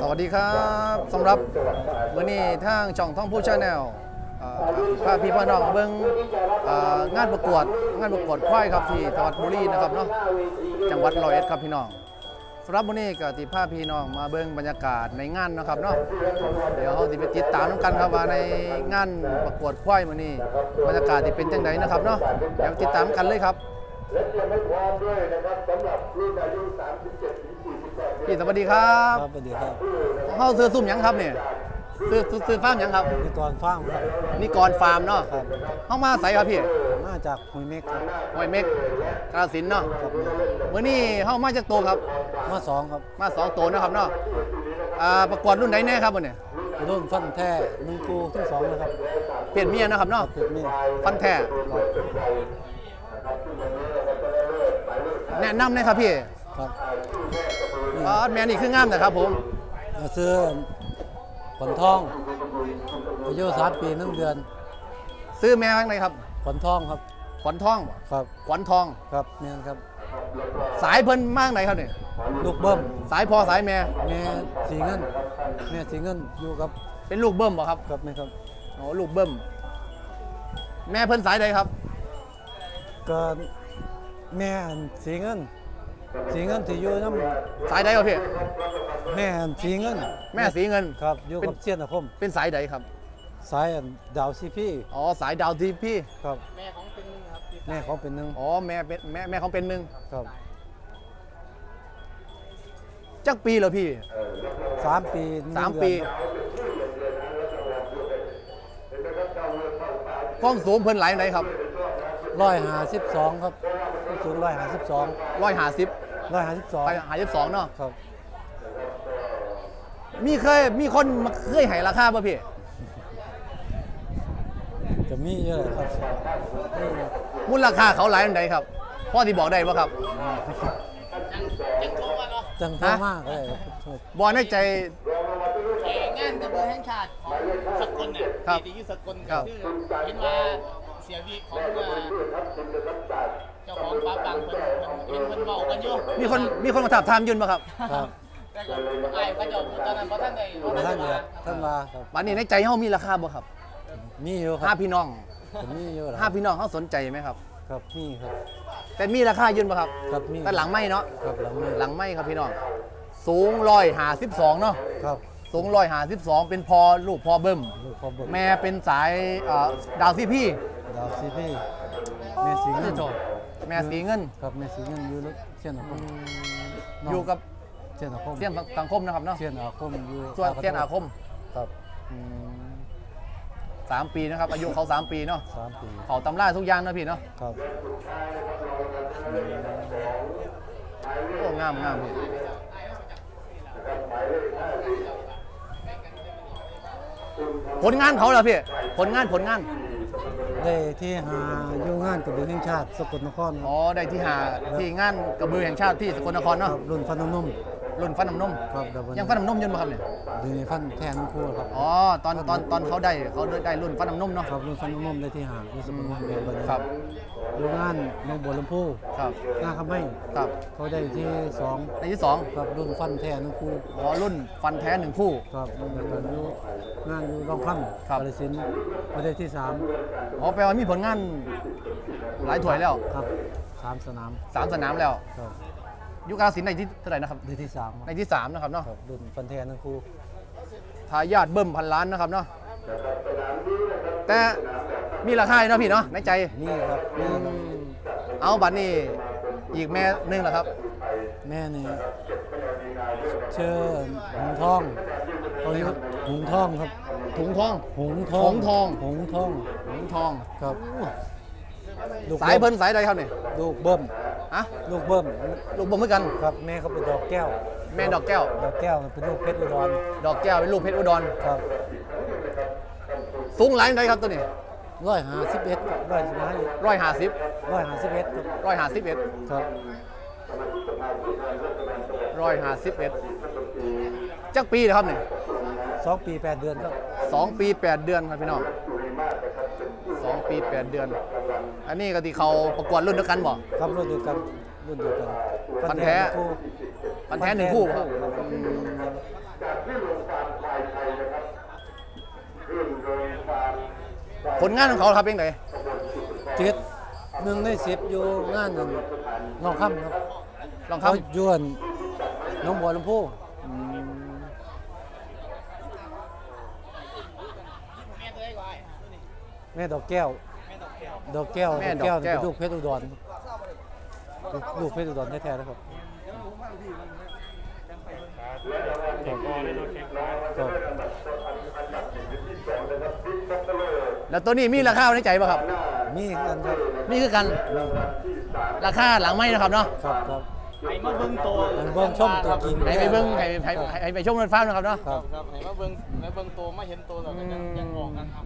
สวัสดีครับสำหรับวันนี้ทางช่องท่องผู้ชาแนลพาพี่พ่อน้องเบิ้งอ่างานประกวดงานประกวดควายครับที่จังหวัดบุรีนะครับเนาะจังหวัดร้อยเอ็ดครับพี่น้องสำหรับวันนี้ก็ติพาพี่น้องมาเบิ้งบรรยากาศในงานนะครับเนาะเดี๋ยวเราติไปติดตามน้ำกันครับว่าในงานประกวดควายมื้อนี้บรรยากาศที่เป็นจังไดนะครับเนาะเดี๋ยวติดตามกันเลยครับและเตรียมให้พร้อมด้วยนะครับสำหรับรุ่นอายุ 37 พี่สวัสดีครับครับสวัสดีครับเข้าซื้อซุ่มหยังครับเนี่ยซื้อซื้อซื้อฟาร์มหยังครับนี่ตอนฟ้างครับ นี่กรฟาร์มเนาะครับเข้ามาใส่ครับพี่มาจากหุยเมฆครับหอยเม็กกาฬสินธุ์เนาะครับเมื่อนี้เข้ามาจากโตวครับ มาสองครับมาสองตัวนะครับเนาะอ่าประกวดรุ่นไหนแน่ครับวันนี้รุ่นฟันแท้หนึ่งกูทั้งสองเลยครับเปลี่ยนเมียนะครับเนาะเกิดมีดฟันแท้แนะนำหนะครับพี่ ครับอ๋อแม่นี่คืองามนะครับผมมาซื้อผลทองอายุสามปีหนึ่งเดือน ซื้อแม่ข้างในครับผลทองครับขวัญทองบ่ครับขวัญทอง ครับเมียนครับ สายเพิ่นมากไหนครับเนี่ยลูกเบิ้มสายพอสายแม่แม่สีเงินแม่สีเงินอยู่กับเป็นลูกเบิ้มบ่ครับกับแม่ครับอ๋อลูกเบิ้มแม่เพิ่นสายใดครับ ก็แม่สีเงิน สีเงินที่อยู่น้สายใดครับพี่ำแม่สีเงินแม่สีเงิน ครับอยู่เป็กับนเชียนอาคม เป็นสายใดครับ สายอันดาวซีพี่อ๋อสายดาวทีพี่ครับแม่ของเป็นหนึ่งครับ แม่ของเป็นหนึ่งอ๋อแม่เป็นแม่แม่ของเป็นหนึ่งครับจักปีเหรอพี่สามปีหนึ่งสามเดือนปีความสูงเพิ่นหลายไหนครับร้อยห้าสิบสองครับสูงร้อยห้าสิบสองร้อยห้าสิบ ร้อยห้าสิบสองไปหาสิบสองเนาะครับมีเคยมีคนมาเคยให้ราคาป่ะพี่จะมีเยอะครับมูลราคาเขาหลายอันใดครับพ่อที่บอกได้ป่ะครับจังโทรฮะมากเลยครับบอลในใจงานกระเบือแห่งชาติของสกลเนี่ยครับที่อยู่สกลครัก็บคือเห็นว่าเสียวีของเอ่อเจ้าของป้าปังเพิ่นเพิ่นเห็นเพิ่นเมากันอยู่มีคนมีคนมาถามทามยืนป่ะครับครับแต่ก็ไอ้พระเจ้าตอนนั้นพระท่านได้พระท่านได้เนี่ยมาท่านมาครับวันนี้ในใจเขามีราคาบ่ครับมีอยู่คห้ารับพี่น้องผมมีอยู่เหรอห้าพี่น้องเขาสนใจไหมครับ ครับมีครับแต่มีราคายืนป่ะครับ ครับมีแต่หลังไม่เนาะ ครับหลังมีหลังไม่ครับพี่น้อง สูงร้อยหาสิบสองเนาะ ครับสูงร้อยหาสิบสองเป็นพอลูกพอเบิ่ม ลูกพ่อเบิกแม่เป็นสายเอ่อดาวซีพี่ดาวซีพี่แม่สีเงิน แม่สีเงินครับแม่สีเงินอยู่รถเชียนอาคมน้องอยู่กับเชียนอาคมเสี้ยนสังคมนะครับเนาะเชียนอาคมอยู่ส่วนเสี้ยนอาคมครับอืมสามปีนะครับอายุเขาสามปีเนาะสามปีเขาตำราทุกอย่างนะพี่เนาะครับโอ้งามงามพี่ผลงานเขาเหรอพี่ ผลงานผลงาน ได้ที่หาอยู่งานกับเดือนแห่งชาติสกลนครครับอ๋อได้ที่หาที่งานกระบือแห่งชาติที่สกลนครคเนาะรับรุ่นฟันน้ำนม รุ่นฟันน้ำนมครับเดี๋ยววันนี้ยังฟันน้ำนมอยืนมาครับเนี่ยเดี๋ยวนี้ฟันแทนทั้งคู่ครับ อ๋อตอนตอนตอนเขาได้เขาได้รุ่นฟันน้ำนมเนาะ ครับรุ่นฟันน้ำนมได้ที่หาอยู่สกลนครเดือนวันนี้ครับอยู่งานในบัวลำพูครับหน้าคำไม่ครับเขาได้ที่สองในที่สองครับรุ่นฟันแทนทั้งคู่อ๋อรุ่นฟันแท้หนึ่งคู่ ครับแล้วก็อยู่งานอยู่รองค่ำครับกาฬสินธุ์เขาได้ที่สามอ๋อแปลว่ามีผลงานหลายถ้วยแล้วครับสามสนามสามสนามแล้วครับ ยุคกาฬสินธุ์ในที่เท่าไหร่นะครับได้ที่สามครับในที่สามนะครับเนาะ ครับรุ่นฟันแทนทั้งคู่ทายาทเบิ่มพันล้านนะครับเนาะ แต่มีราคาอยู่เนาะพี่เนาะในใจ นี่ครับนี่ครับเอาบัตรนี่อีกแม่หนึงเหรอครับ แม่นี่เชื่อหงทองเขาเรียกหงทองครับ ถุงทอง หงทองหงทอง หงทองถุงทอง ครับ ลูกสายบิ้เพิ่นสายใดครับเนี่ย ลูกเบิ้ม อะลูกเบิ้มลูกบ่มเหมือนกัน ครับแม่เขาเป็นดอกแก้ว แม่ดอกแก้ว ดอกแก้วเป็นลูกเพชรอุดรดอกแก้วเป็นลูกเพชรอุดรครับสูงหลายใดครับตัวนี้ร้อยห้าสิบเอ็ดร้อยสิบห้าร้อยห้าสิบร้อยห้าสิบเอ็ดครับร้อยห้าสิบเอ็ดครับร้อยห้าสิบเอ็ดจักปีนะครับเนี่ยสองปีแปดเดือนครับสองปีแปดเดือนครับพี่น้องสองปีแปดเดือน อันนี้ก็ที่เขาประกวดรุ่นเดียวกันบ่ ครับรุ่นเดียวกันรุ่นเดียวกันฟันแท้ คู่ฟันแท้หนึ่งคู่ครับอืจากที่โรงฟาร์มควายไทยนะครับขึ้นโรงฟาร์มควายผลงานของเขาครับเป็นไงเจ็ดหนึ่งในสิบอยู่งานนั่นน้องค่ำครับลองคเขารับยวนน้องบัวลำพูแม่ตัวได้กว่าแม่ดอกแก้วแม่ ดอกแก้วดอกแก้วแม่ดอกแก้วดอกแก้ว เป็นลูกเพชรอุดรลูกเพชรอุดรแท้ๆนะครับและรางวัลที่รางวัลจะได้อันดับอันดับหนึ่งถึงที่สองนะครับบิ๊กบัฟเฟลแล้วตัวนี้มีราคาในใจป่ะครับ นี่กันครับนี่คือกันราคาหลังไม่นะครับเนาะครับครับไห้มาเบิ่งตัวให้เบิ่งชมตัวจริงให้ไปเบิ้งให้ให้ให้ให้ไปชมเงินฟ้านะครับเนาะครับครับให้มาเบิ่งให้เบิ่งตัวมาเห็นตัวแล้วก็ยังยังออกกันครับ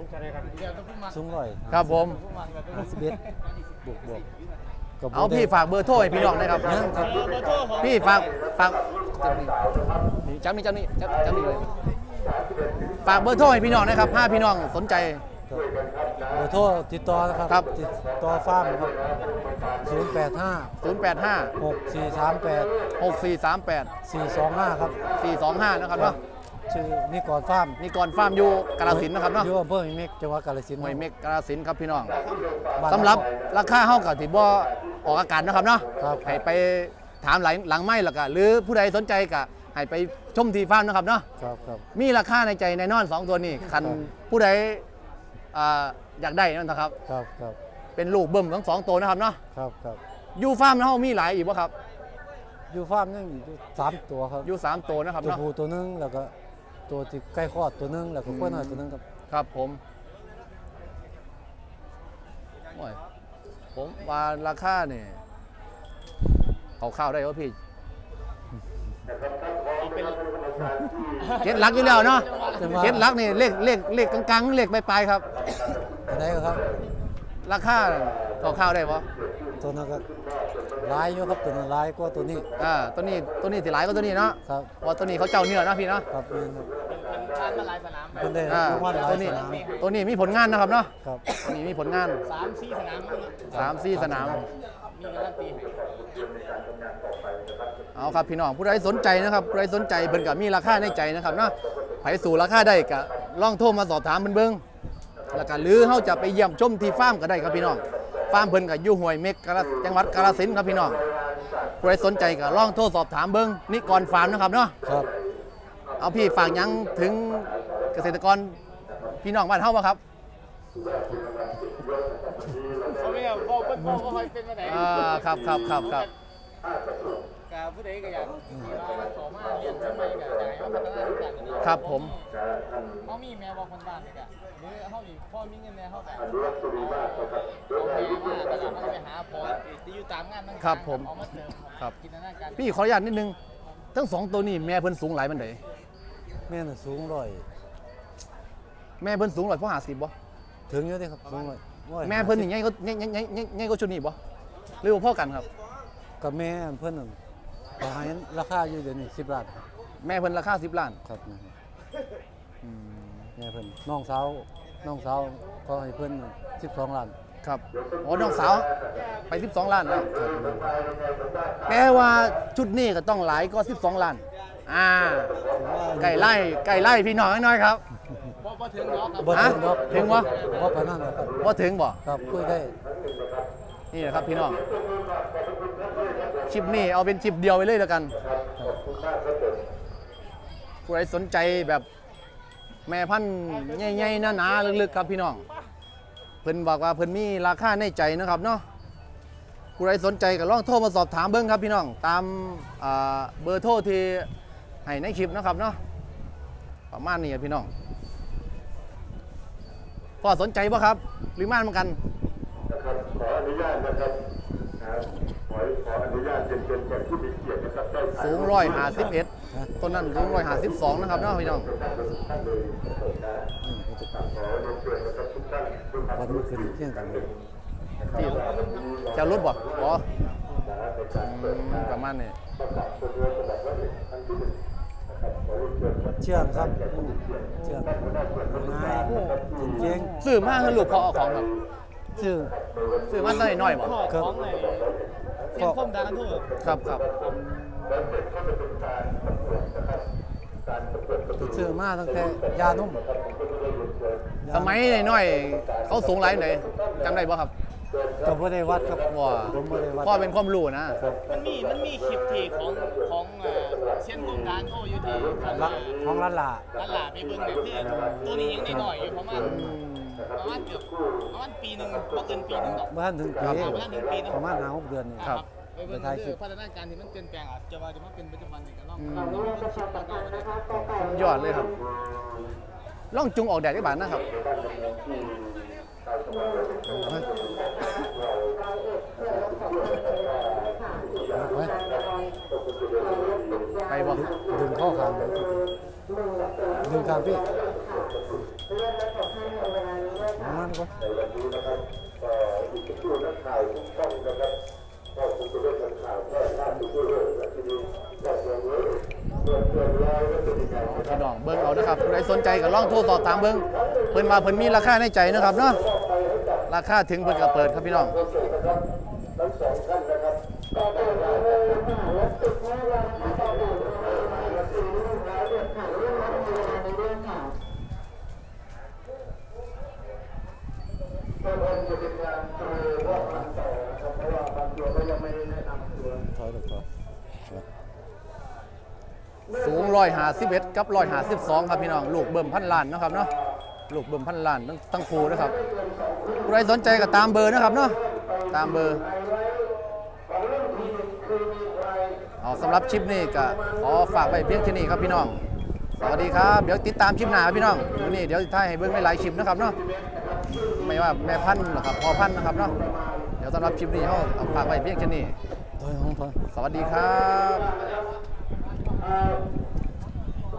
สูงกันเลยครับเดี๋ยวต้องพูดมาสูงร้อยครับผมพูดมากันห้าสิบเอ็ดบวกบวกกับเอาพี่ฝากเบอร์โทรให้พี่น้องนะครับ ยังครับเบอร์เบอร์โทรของพี่ฝากฝากจำนี่จำนี่จำจำนี่เลยฝากเบอร์โทรให้พี่น้องนะครับถ้าพี่น้องสนใจ เบอร์โทรติดต่อนะครับครับ ติดต่อฟาร์มครับศูนย์แปดห้า085 หกสี่สามแปด6438 สี่สองห้าครับ425 นะครับเนาะ ชื่อนิกรฟาร์มนี่ก่อนฟาร์มอยู่กาฬสินธุ์นะครับเนาะอยู่อำเภอหิเมกจังหวัดกาฬสินธุ์หวยเมกกาฬสินธุ์ครับพี่น้องบ้านสำหรับราคาเฮากับที่บ่ออกอากาศนะครับเนาะครับให้ไปถามหลังหลังไม่แล้วก็หรือผู้ใดสนใจก็ให้ไปชมที่ฟาร์มนะครับเนาะครับครับ มีราคาในใจแน่นอนสองตัวนี้คันครับ ผู้ใดอ่าอยากได้นั่นนะครับ ครับครับเป็นลูกเบิ่มทั้งสองตัวนะครับเนาะครับครับอยู่ฟาร์มเฮามีหลายอีกบ่ครับอยู่ฟาร์มยังอยู่สามตัวครับอยู่สามตัวนะครับตัวเนาะผู้ตัวหนึงแล้วก็ ตัวที่ใกล้คลอดตัวหนึงแล้วก็กล้วยน้อยตัวหนึงครับครับผมโอ้ยผมว่าราคาเนี่ยเขาข้าวได้ว่าพี่เคล็ดลักอยู่แล้วเนาะเคล็ดลักนี่เลขเลขเลขกลางๆเลขปลายๆครับอันไหนครับ ราคาเขาข้าวได้ปะตัวนั้นก็ ลายอยู่ครับตัวนั้นลายกว่าตัวนี้อ่าตัวนี้ตัวนี้สิหลายก็ตัวนี้เนาะครับเพราะตัวนี้เขาเจ้าเนื้อเนาะพี่เนาะครับนี่ครับเป็นชาญมาหลายสนามไปเพิ่นได้อ่ารางวัลหลาตัยวนี้สนาม ตัวนี้มีผลงานนะครับเนาะครับ ตัวนี้มีผลงานสามสี่สนาม สามสี่สนาม มีการันตีให้เอาครับพี่น้องผู้ใดสนใจนะครับผู้ใดสนใจเพิ่นก็มีราคาในใจนะครับเนาะไผสู่ราคาได้ก็ลองโทรมาสอบถามเพิ่นเบิ่งแล้วก็หรือเฮาจะไปเยี่ยมชมที่ฟาร์มก็ได้ครับพี่น้อง ฟาร์มเพิ่นก็อยู่ห้วยเม็กกาฬจังหวัดกาฬสินธุ์ครับพี่น้องผู้ใดสนใจก็ลองโทรสอบถามเบิ่งนิกรฟาร์มนะครับเนาะครับเอาพี่ฝากหยังถึงเกษตรกรพี่น้องบ้านเฮาบ่ครับเขาไม่เอาพ่อเป็นพ่อเขาคอยเป็นมาไหนอ่าครับครับครับครับกับผู้ใดก็อยากที่ว่าขอมาเรียนทำไมก็อยากให้มาพัฒนาทุกอย่างนี้ครับผมเขามีแมวบอกคนบ้านเลยกะ หรือเขาอีกพ่อมีเงินแม่เขากะเอาแม่มาแล้วก็มันไปหาพอที่อยู่ตามงานต่างๆครับผมเอามาเสริมครับจินตนาการพี่ขออนุญาตนิดนึง ทั้งสองตัวนี้แม่เพิ่นสูงหลายมันไดแม่น่ะสูงร้อยแม่เพิ่นสูงร้อยพ่อหาสิบบ่ถึงอยู่เด้ครับสูงร้อยร้อยแม่เพิ่นนี่ใหญ่ก็ใหญ่ใหญ่ใหญ่ใหญ่ใหญ่ก็ชุดนี้บ่หรือว่าพ่อกันครับ กับแม่เพิ่นนั่นก็ให้ราคาอยู่เดี๋ยวนี้10ล้านครับแม่เพิ่นราคา10ล้านครับนะครับ แม่เพิ่นน้องสาวน้องสาวก็ให้เพิ่น12ล้านครับโอ้น้องสาวไป 12 ล้านแล้วแปลว่าชุดนี้ก็ต้องหลายก็ 12 ล้าน อ่าไก่ไล่ไก่ไล่พี่น้องน้อยๆครับพอพอถึงเนาะครับบ่ถึงดอกถึงวะบ่ปานนั้นนะครับว่าถึงบ่ครับคุยได้นี่นะครับพี่น้องคลิปนี้เอาเป็นคลิปเดียวไปเลยแล้วกันผู้ใดสนใจแบบ แม่พันธุ์ใหญ่ๆหนาๆลึกๆครับพี่น้อง เพิ่นบอกว่าเพิ่นมีราคาในใจนะครับเนาะผู้ใดสนใจก็ลองโทรมาสอบถามเบิ้งครับพี่น้อง ตามอ่าเบอร์โทรที่ให้ในคลิปนะครับเนาะประมาณนี้ครับพี่น้องพ่อสนใจป่ะครับหรือม่านเหมือนกันนะครับขออนุญาตนะครับนะครับขอขออนุญาตเป็นเป็นแขกผู้มีเกียรตินะครับได้ถ่ายสูงร้อยหาสิบเอ็ด ต้นนั้นสูงร้อยหาสิบสองนะครับเนาะพี่น้องท่านเลยผมนะขอเรียนเชิญนะครับทุกท่านทุกท่านวันนี้ขึ้นเที่ยงกันเลยที่เจ้ารถบ่อ๋ออืมประมาณนี้เชื่องครับเชื่องง่ายจริงซื้อมาคือลูกพอเอาของครับๆชื่อซื้อมาตั้งแต่น้อยบ่พ่อของไอ้เส้นคมดังทั่วครับครับ แล้วเสร็จก็จะเป็นการประกวดนะครับการประกวดประติตูดซื้อมาตั้งแต่ยานุ่ม สมัยน้อยๆเขาสูงหลายไหนจำได้บ่ครับก็บ่ได้วัดครับว่าผมบ่ได้วัดพ่อเป็นความรู้นะ มันมีมันมีคลิปที่ของของเอ่อเช่นบุญดานโทอยู่ที่ของละของร้านลาตลาดไปเบิ่งเนี่ยคือตัวนี้ยังน้อยๆอยู่ประมาณประมาณเกือบประมาณปีหนึงบ่เกินปีหนึงหรอกบ่ทันถึงปีครับประมาณถึงปีเนอะประมาณ5 6เดือนนี่ ครับ ไปเบิ่งไปถ่ายคลิคือปพัฒนาการที่มันเปลี่ยนแปลงอาจจะว่าจะมาเป็นปัจจุบันนี่ก็ลองอืมลองดูเบิ่งคลิปต่างๆนะครับยอดเลยครับล่องจุงออกแดดได้บานนะครับไว้ไปบ่ดึงข้อขางดึงขางพี่เอามันก่ อนในวันนี้นะครับเอ่ออีกสักครู่นักข่าวทุกช่องนะครับก็คงจะได้ทำข่าวแพร่หน้าไปทั่วโลกและทีนี้ก็เกิดเลยเกิดเกิดแล้วแล้วเป็นยังไงนะครับพี่น้องเบิ้งเอานะครับใครสนใจก็ลองโทรสอบถามเบิ้งเพิ่นว่าเพิ่นมีราคาในใจนะครับเนาะราคาถึงเพิ่นก็เปิดครับพี่น้อง สูง151กับ152ครับพี่น้องลูกเบิ่มพันล้านนะครับเนาะลูกเบิ่มพันล้านทั้งทั้งคู่นะครับผู้ใครสนใจก็ตามเบอร์นะครับเนาะตามเบอร์เอาสำหรับคลิปนี้ก็ขอฝากไว้เพียงแค่นี้ครับพี่น้อง สวัสดีครับ เดี๋ยวติดตามคลิปหนาพี่น้องวันนี้เดี๋ยวท้ายให้เบิ่งไม่หลายคลิปนะครับเนาะไม่ว่าแม่พันธุ์หรอกครับพอพันธุ์นะครับเนาะเดี๋ยวสำหรับคลิปนี้เขาเอาฝากไว้เพียงแค่นี้สวัสดีครับ